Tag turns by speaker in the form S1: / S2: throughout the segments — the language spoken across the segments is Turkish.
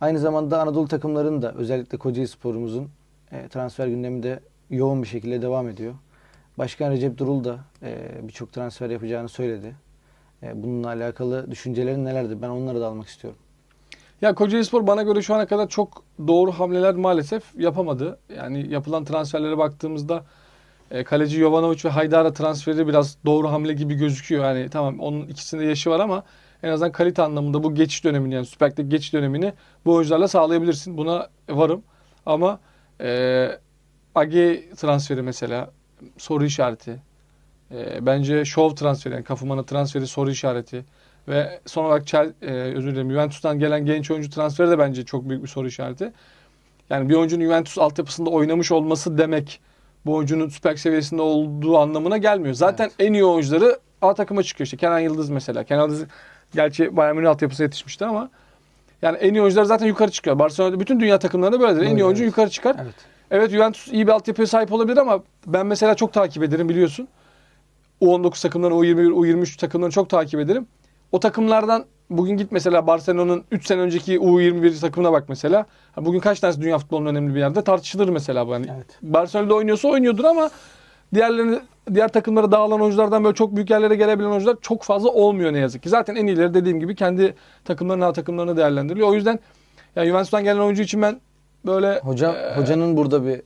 S1: Aynı zamanda Anadolu takımlarının da özellikle Kocaeli Spor'umuzun e, transfer gündeminde yoğun bir şekilde devam ediyor. Başkan Recep Durul da e, birçok transfer yapacağını söyledi. E, bununla alakalı düşüncelerin nelerdir? Ben onları da almak istiyorum.
S2: Ya Kocaelispor bana göre şu ana kadar çok doğru hamleler maalesef yapamadı. Yani yapılan transferlere baktığımızda e, kaleci Jovanovic ve Haydara transferi biraz doğru hamle gibi gözüküyor. Yani tamam onun ikisinde yaşı var ama en azından kalite anlamında bu geçiş dönemini yani Süper Lig'deki geçiş dönemini bu oyuncularla sağlayabilirsin. Buna varım. Ama e, Age transferi mesela soru işareti. E, bence Şov transferi yani Kafuman'a transferi soru işareti. Ve son olarak Chel, e, özür dilerim Juventus'tan gelen genç oyuncu transferi de bence çok büyük bir soru işareti. Yani bir oyuncunun Juventus altyapısında oynamış olması demek bu oyuncunun Süper seviyesinde olduğu anlamına gelmiyor. Zaten
S1: Evet.
S2: en iyi oyuncuları A takıma çıkıyor işte. Kenan Yıldız mesela. Kenan Yıldız gerçi Bayern Münih altyapısına yetişmişti ama yani en iyi oyuncular zaten yukarı çıkıyor. Barcelona'da bütün dünya takımlarında böyledir. En iyi oyuncu
S1: evet.
S2: yukarı çıkar.
S1: Evet.
S2: Evet Juventus iyi bir altyapıya sahip olabilir ama ben mesela çok takip ederim biliyorsun. U19 takımlarını, U21, U23 takımlarını çok takip ederim. O takımlardan bugün git mesela Barcelona'nın 3 sene önceki U21 takımına bak mesela. Bugün kaç tanesi dünya futbolunun önemli bir yerde tartışılır mesela bu. Hani
S1: Evet.
S2: Barcelona'da oynuyorsa oynuyordur ama diğerlerini diğer takımlara dağılan oyunculardan böyle çok büyük yerlere gelebilen oyuncular çok fazla olmuyor ne yazık ki. Zaten en iyileri dediğim gibi kendi takımlarına takımlarını değerlendiriliyor. O yüzden yani Juventus'tan gelen oyuncu için ben böyle
S1: Hoca,
S2: e,
S1: hocanın burada bir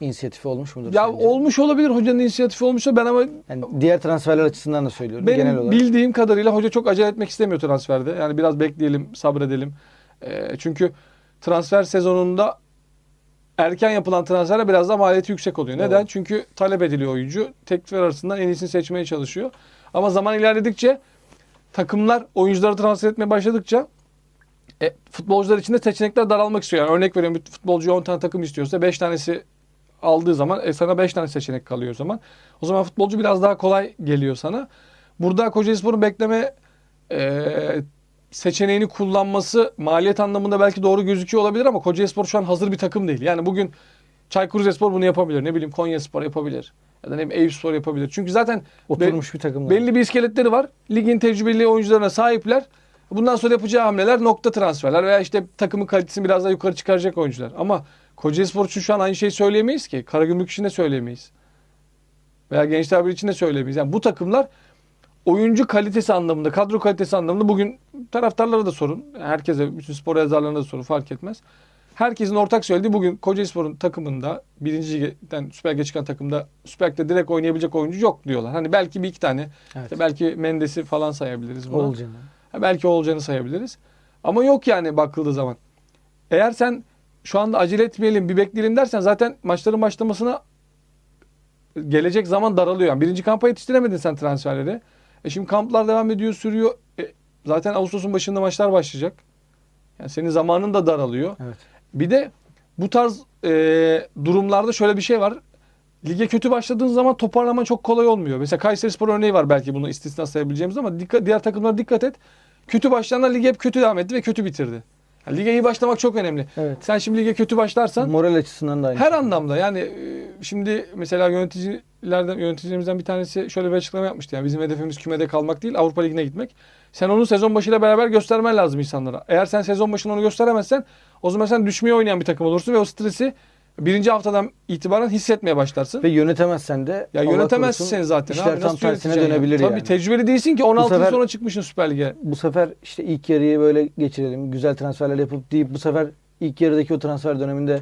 S1: inisiyatifi olmuş mudur
S2: ya
S1: sence?
S2: olmuş olabilir hocanın inisiyatifi olmuşsa ben ama
S1: Yani diğer transferler açısından da söylüyorum
S2: benim
S1: genel olarak.
S2: bildiğim kadarıyla hoca çok acele etmek istemiyor transferde. Yani biraz bekleyelim, sabredelim. Ee, çünkü transfer sezonunda erken yapılan transferler biraz daha maliyeti yüksek oluyor. Neden?
S1: Doğru.
S2: Çünkü talep ediliyor oyuncu. Teklifler arasından en iyisini seçmeye çalışıyor. Ama zaman ilerledikçe takımlar oyuncuları transfer etmeye başladıkça e, futbolcular için de seçenekler daralmak istiyor. Yani örnek veriyorum bir futbolcu 10 tane takım istiyorsa 5 tanesi aldığı zaman e, sana 5 tane seçenek kalıyor o zaman. O zaman futbolcu biraz daha kolay geliyor sana. Burada Kocaelispor'un bekleme e, seçeneğini kullanması maliyet anlamında belki doğru gözüküyor olabilir ama Kocaelispor şu an hazır bir takım değil. Yani bugün Çaykur Rizespor bunu yapabilir. Ne bileyim Konyaspor yapabilir. Ya da ne bileyim Eyüpspor yapabilir. Çünkü zaten
S1: Oturmuş bir takım.
S2: belli bir iskeletleri var. Ligin tecrübeli oyuncularına sahipler. Bundan sonra yapacağı hamleler nokta transferler veya işte takımın kalitesini biraz daha yukarı çıkaracak oyuncular. Ama Kocaelispor için şu an aynı şeyi söyleyemeyiz ki. Karagümrük için de söyleyemeyiz. Veya Gençler Birliği için de söyleyemeyiz. Yani bu takımlar oyuncu kalitesi anlamında, kadro kalitesi anlamında bugün taraftarlara da sorun. Herkese, bütün spor yazarlarına da sorun fark etmez. Herkesin ortak söylediği bugün Kocaelispor'un takımında birinci ligden Süper Lig'e çıkan takımda Süper Lig'de direkt oynayabilecek oyuncu yok diyorlar. Hani belki bir iki tane
S1: Evet.
S2: işte belki Mendes'i falan sayabiliriz buna. Belki Olcan'ı sayabiliriz. Ama yok yani bakıldığı zaman. Eğer sen şu anda acele etmeyelim bir bekleyelim dersen zaten maçların başlamasına gelecek zaman daralıyor. Yani birinci kampa yetiştiremedin sen transferleri. E şimdi kamplar devam ediyor sürüyor. E, zaten Ağustos'un başında maçlar başlayacak. Yani senin zamanın da daralıyor.
S1: Evet.
S2: Bir de bu tarz e, durumlarda şöyle bir şey var. Lige kötü başladığın zaman toparlama çok kolay olmuyor. Mesela Kayserispor örneği var belki bunu istisna sayabileceğimiz ama dikkat, diğer takımlara dikkat et. Kötü başlayanlar lige hep kötü devam etti ve kötü bitirdi. Yani lige iyi başlamak çok önemli.
S1: Evet.
S2: Sen şimdi lige kötü başlarsan
S1: Moral açısından da aynı.
S2: her
S1: şekilde.
S2: anlamda yani şimdi mesela yöneticilerden yöneticilerimizden bir tanesi şöyle bir açıklama yapmıştı. Yani bizim hedefimiz kümede kalmak değil Avrupa Ligi'ne gitmek. Sen onu sezon başıyla beraber göstermen lazım insanlara. Eğer sen sezon başında onu gösteremezsen o zaman sen düşmeye oynayan bir takım olursun ve o stresi birinci haftadan itibaren hissetmeye başlarsın.
S1: Ve yönetemezsen de
S2: ya
S1: Allah
S2: yönetemezsin
S1: korusun,
S2: zaten.
S1: işler
S2: abi.
S1: tam tersine dönebilir
S2: Tabii
S1: yani.
S2: tecrübeli değilsin ki 16 yıl
S1: sefer-
S2: sonra çıkmışsın Süper Lig'e.
S1: bu sefer işte ilk yarıyı böyle geçirelim. Güzel transferler yapıp deyip bu sefer ilk yarıdaki o transfer döneminde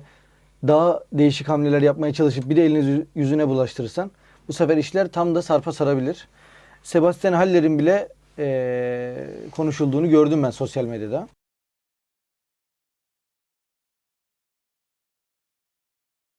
S1: daha değişik hamleler yapmaya çalışıp bir de elini yüzü- yüzüne bulaştırırsan bu sefer işler tam da sarpa sarabilir. Sebastian Haller'in bile eee, konuşulduğunu gördüm ben sosyal medyada.